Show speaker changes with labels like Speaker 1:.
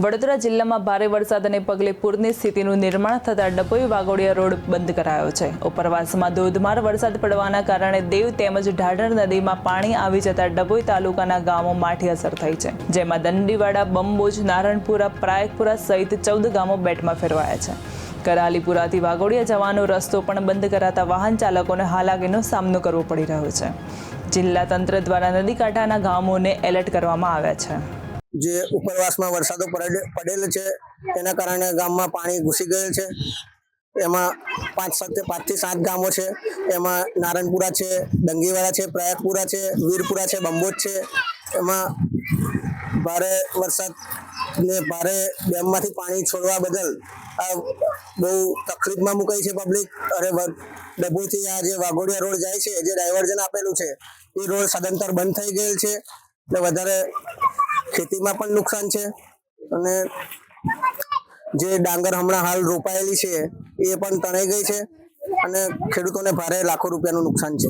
Speaker 1: વડોદરા જિલ્લામાં ભારે વરસાદને પગલે પૂરની સ્થિતિનું નિર્માણ થતાં ડભોઈ વાઘોડિયા રોડ બંધ કરાયો છે. ઉપરવાસમાં ધોધમાર વરસાદ પડવાના કારણે દેવ તેમજ ઢાઢર નદીમાં પાણી આવી જતા ડભોઈ તાલુકાના ગામો માઠી અસર થઈ છે, જેમાં દંડીવાડા, બંબોજ, નારણપુરા પ્રાયકપુરા સહિત ચૌદ ગામો બેટમાં ફેરવાયા છે. કરાલીપુરાથી વાઘોડિયા જવાનો રસ્તો પણ બંધ કરાતા વાહન ચાલકોને હાલાકીનો સામનો કરવો પડી રહ્યો છે. જિલ્લા તંત્ર દ્વારા નદી કાંઠાના ગામોને એલર્ટ કરવામાં આવ્યા છે.
Speaker 2: જે ઉપરવાસમાં વરસાદો પડે પડેલ છે, તેના કારણે ગામમાં પાણી ઘૂસી ગયેલ છે. એમાં પાંચ સાત પાંચથી સાત ગામો છે. એમાં નારણપુરા છે ડંગીવાળા છે, પ્રયાગપુરા છે, વીરપુરા છે, બંબોજ છે. એમાં ભારે વરસાદ ને ભારે ડેમમાંથી પાણી છોડવા બદલ આ બહુ તકલીફમાં મુકાઈ છે પબ્લિક વ- ડભોઈથી આ જે વાઘોડિયા રોડ જાય છે, જે ડાયવર્ઝન આપેલું છે, એ રોડ સદંતર બંધ થઈ ગયેલ છે. એટલે વધારે ખેતીમાં પણ નુકસાન છે. અને જે ડાંગર હમણાં હાલ રોપાયેલી છે, એ પણ તણાઈ ગઈ છે અને ખેડૂતોને ભારે લાખો રૂપિયાનું નુકસાન છે.